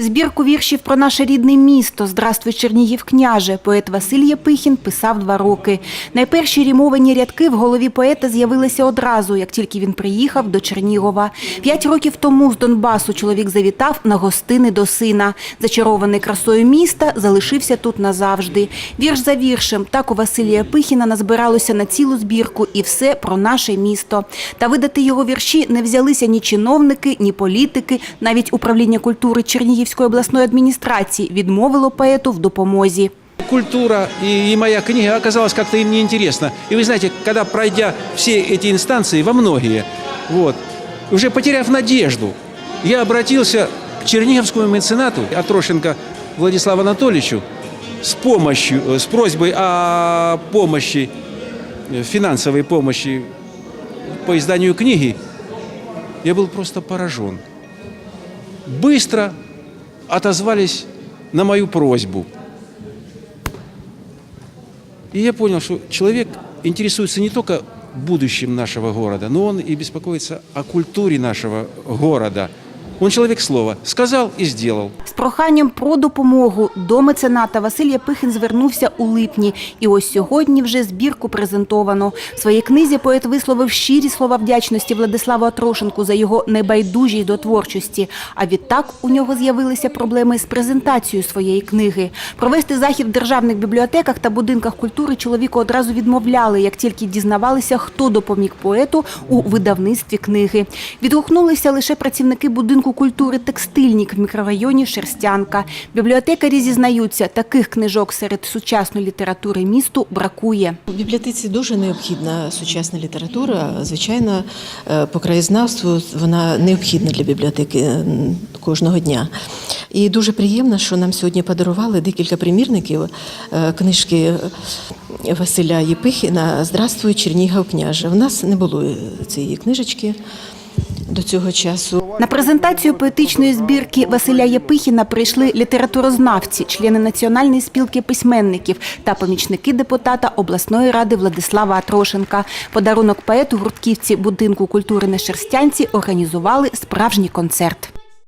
Збірку віршів про наше рідне місто Здравствуй, Чернігів княже. Поет Василь Єпихін писав два роки. Найперші рімовані рядки в голові поета з'явилися одразу, як тільки він приїхав до Чернігова. П'ять років тому з Донбасу чоловік завітав на гостини до сина. Зачарований красою міста, залишився тут назавжди. Вірш за віршем. Так у Василія Єпихіна назбиралося на цілу збірку і все про наше місто. Та видати його вірші не взялися ні чиновники, ні політики, навіть управління культури Чернігівської обласної адміністрації відмовило поету в допомозі. Культура и, и моя книга оказалась как-то им неинтересна. И вы знаете, когда пройдя все эти инстанции, во многие, вот, уже потеряв надежду, я обратился к черниговскому меценату Атрошенко Владиславу Анатольевичу с помощью, э, с просьбой о помощи, э, финансовой помощи по изданию книги. Я был просто поражен. Быстро отозвались на мою просьбу. И я понял, что человек интересуется не только будущим нашего города, но он и беспокоится о культуре нашего города. Он человек слова. Сказал и сделал. З проханням про допомогу до мецената Василь Япихін звернувся у липні. І ось сьогодні вже збірку презентовано. В своїй книзі поет висловив щирі слова вдячності Владиславу Атрошенку за його небайдужість до творчості. А відтак у нього з'явилися проблеми з презентацією своєї книги. Провести захід в державних бібліотеках та будинках культури чоловіку одразу відмовляли, як тільки дізнавалися, хто допоміг поету у видавництві книги. Відгукнулися лише працівники будинку культури «Текстильник» в мікрорайоні Шерстянка. Бібліотекарі зізнаються, таких книжок серед сучасної літератури місту бракує. У бібліотеці дуже необхідна сучасна література. Звичайно, е, по краєзнавству вона необхідна для бібліотеки кожного дня. І дуже приємно, що нам сьогодні подарували декілька примірників е, книжки Василя Єпихіна Здравствуй, Чернігов княже. У нас не було цієї книжечки до цього часу. На презентацію поетичної збірки Василя Єпихіна прийшли літературознавці, члени Національної спілки письменників та помічники депутата обласної ради Владислава Атрошенка. Подарунок поету гуртківці будинку культури на Шерстянці організували справжній концерт.